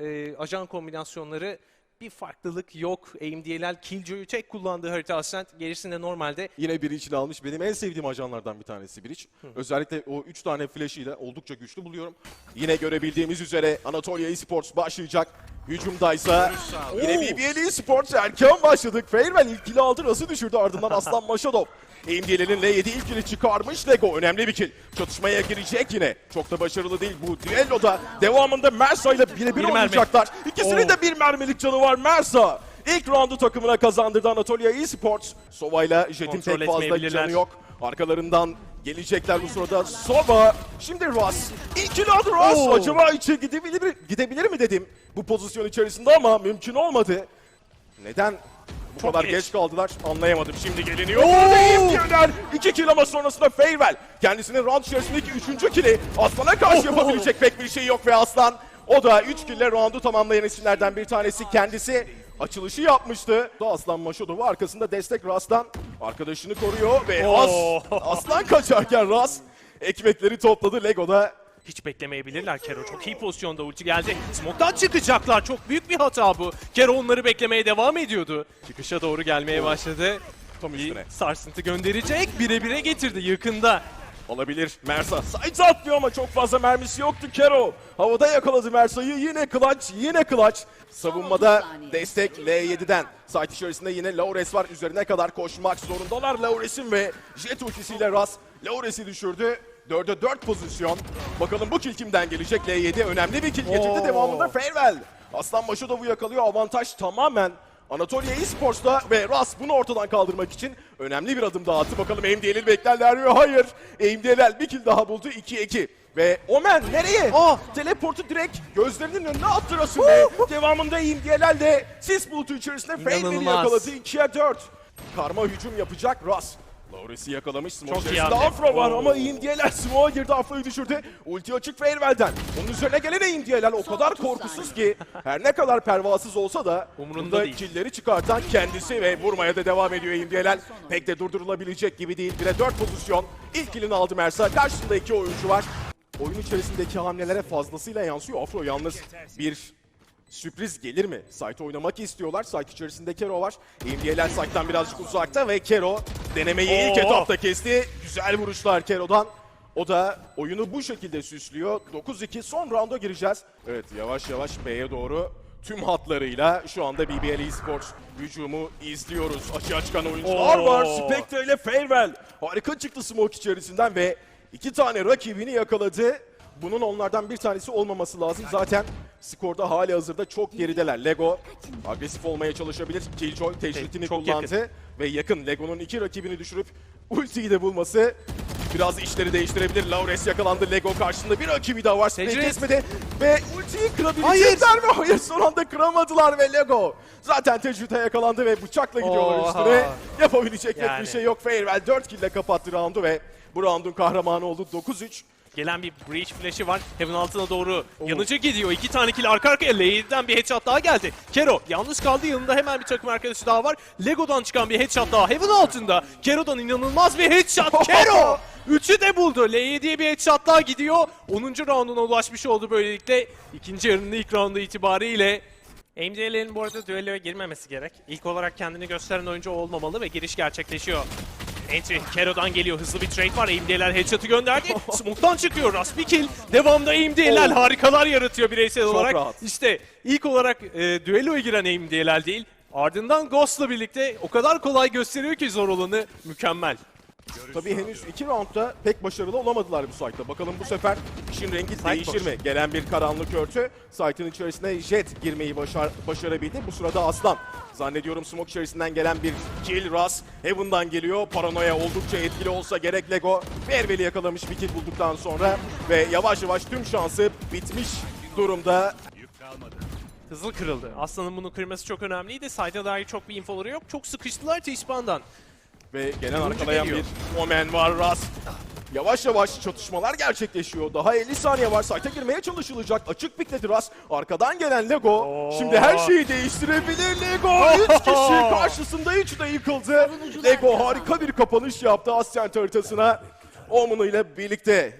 e, ajan kombinasyonları bir farklılık yok. AMD'ler Killjoy'u tek kullandığı harita Ascent. Gerisinde normalde Yine biri için almış. Benim en sevdiğim ajanlardan bir tanesi Breach. Özellikle o 3 tane flash ile oldukça güçlü buluyorum. Yine görebildiğimiz üzere Anatolia Esports başlayacak. Hücumdaysa yine BBL Esports erken başladık. Farewell ilk kili aldı. Rası düşürdü ardından Aslan Maşadov. AMD'lerin L7 ilk kili çıkarmış. Lego önemli bir kill. Çatışmaya girecek yine. Çok da başarılı değil bu düelloda. Devamında Mersa ile birebir oynayacaklar. İkisinin Oo. de bir mermilik canı var Mersa. İlk roundu takımına kazandırdı Anatolia Esports. Sova ile Jet'in pek fazla canı yok. Arkalarından gelecekler bu sırada Sova. Şimdi Ross. İlk round Ross. Oo. Acaba içe gidebilir, mi- gidebilir mi dedim bu pozisyon içerisinde ama mümkün olmadı. Neden bu Çok kadar geç. geç. kaldılar anlayamadım. Şimdi geliniyor. Diyorlar. İki kill ama sonrasında Farewell. Kendisinin round içerisindeki üçüncü kili Aslan'a karşı yapabilecek pek bir şey yok ve Aslan o da 3 kille roundu tamamlayan isimlerden bir tanesi kendisi. Açılışı yapmıştı. Aslan Maşodov'u arkasında destek Ras'tan arkadaşını koruyor ve As, Oo. Aslan kaçarken Ras ekmekleri topladı. Lego'da hiç beklemeyebilirler. Kero çok iyi pozisyonda ulti geldi. Smoke'tan çıkacaklar. Çok büyük bir hata bu. Kero onları beklemeye devam ediyordu. Çıkışa doğru gelmeye başladı. tam Bir üstüne. sarsıntı gönderecek. Bire bire getirdi yakında. Olabilir. Mersa side'e atlıyor ama çok fazla mermisi yoktu Kero. Havada yakaladı Mersa'yı. Yine clutch, yine clutch. Savunmada destek L7'den. Site içerisinde yine Laures var. Üzerine kadar koşmak zorundalar Laures'in ve Jet ultisiyle Ras. Laures'i düşürdü. 4'e 4 pozisyon. Bakalım bu kill kimden gelecek? L7 önemli bir kill getirdi. Oo. Devamında Farewell. Aslan Maşadov'u yakalıyor. Avantaj tamamen Anatolia Esports'ta ve Ras bunu ortadan kaldırmak için önemli bir adım daha attı. Bakalım AMD'li beklerler mi? Hayır. AMD'ler bir kill daha buldu. 2-2. Ve Omen nereye? Aa, teleportu direkt gözlerinin önüne attı Rasul'e. Devamında AMD'ler de sis bulutu içerisinde Fade'leri yakaladı. 2'ye 4. Karma hücum yapacak Ras. Laures'i yakalamış. Smoke Çok iyi hamle. Afro var ama AMD'ler Smoke'a girdi. Afro'yu düşürdü. Ulti açık Farewell'den. Onun üzerine gelen AMD'ler o kadar korkusuz ki her ne kadar pervasız olsa da Umurunda değil. killleri çıkartan kendisi ve vurmaya da devam ediyor AMD'ler. Pek de durdurulabilecek gibi değil. 1'e 4 pozisyon. İlk killini aldı Mersa. Karşısında iki oyuncu var. Oyun içerisindeki hamlelere fazlasıyla yansıyor. Afro yalnız bir sürpriz gelir mi? Site oynamak istiyorlar. Site içerisinde Kero var. AMD'ler site'tan birazcık uzakta ve Kero denemeyi ilk Oo. etapta kesti. Güzel vuruşlar Kero'dan. O da oyunu bu şekilde süslüyor. 9-2 son rounda gireceğiz. Evet yavaş yavaş B'ye doğru tüm hatlarıyla şu anda BBL Esports hücumu izliyoruz. Açığa çıkan oyuncular Oo. var. Spectre ile Farewell. Harika çıktı smoke içerisinden ve iki tane rakibini yakaladı. Bunun onlardan bir tanesi olmaması lazım. Zaten skorda hali hazırda çok gerideler. Lego agresif olmaya çalışabilir. Killjoy tecritini Çok kullandı ve yakın. Lego'nun iki rakibini düşürüp ultiyi de bulması biraz işleri değiştirebilir. Laures yakalandı. Lego karşısında bir rakibi daha var. Spray kesmedi ve ultiyi kırabilecekler mi? Hayır son anda kıramadılar ve Lego zaten tecrite yakalandı ve bıçakla gidiyorlar Oha. üstüne. Yapabilecek Yani. bir şey yok. Farewell 4 kill ile kapattı roundu ve bu roundun kahramanı oldu 9-3. Gelen bir breach flash'i var. Heaven altına doğru yanıcı gidiyor. İki tane kill arka arkaya. Lady'den bir headshot daha geldi. Kero yalnız kaldı. Yanında hemen bir takım arkadaşı daha var. Lego'dan çıkan bir headshot daha. Heaven altında. Kero'dan inanılmaz bir headshot. Kero! Üçü de buldu. Lady'ye bir headshot daha gidiyor. 10. rounduna ulaşmış oldu böylelikle. İkinci yarının ilk roundu itibariyle. AMD'lerin bu arada düelloya girmemesi gerek. İlk olarak kendini gösteren oyuncu olmamalı ve giriş gerçekleşiyor. Entry Kero'dan geliyor. Hızlı bir trade var. AMD'ler headshot'ı gönderdi. Smoke'tan çıkıyor. Raspi kill. Devamda AMD'ler Oh. harikalar yaratıyor bireysel Çok olarak. rahat. İşte ilk olarak e, düelloya giren AMD'ler değil. Ardından Ghost'la birlikte o kadar kolay gösteriyor ki zor olanı mükemmel. Tabii henüz iki roundda pek başarılı olamadılar bu site'da. Bakalım bu sefer işin rengi değişir boş. mi? Gelen bir karanlık örtü. Site'ın içerisine Jet girmeyi başar, başarabildi. Bu sırada Aslan. Zannediyorum smoke içerisinden gelen bir kill. Ras Heaven'dan geliyor. Paranoya oldukça etkili olsa gerek Lego. Fervel'i yakalamış bir kill bulduktan sonra. Ve yavaş yavaş tüm şansı bitmiş durumda. Hızlı kırıldı. Aslan'ın bunu kırması çok önemliydi. Side'a dair çok bir infoları yok. Çok sıkıştılar Tishban'dan. Ve gelen arkalayan bir Omen var Ras. Yavaş yavaş çatışmalar gerçekleşiyor. Daha 50 saniye var. Site'e girmeye çalışılacak. Açık pikledi Ras. Arkadan gelen Lego. Oo. Şimdi her şeyi değiştirebilir Lego. 3 kişi karşısında 3 de yıkıldı. Lego harika bir kapanış yaptı Ascent haritasına. Omen ile birlikte.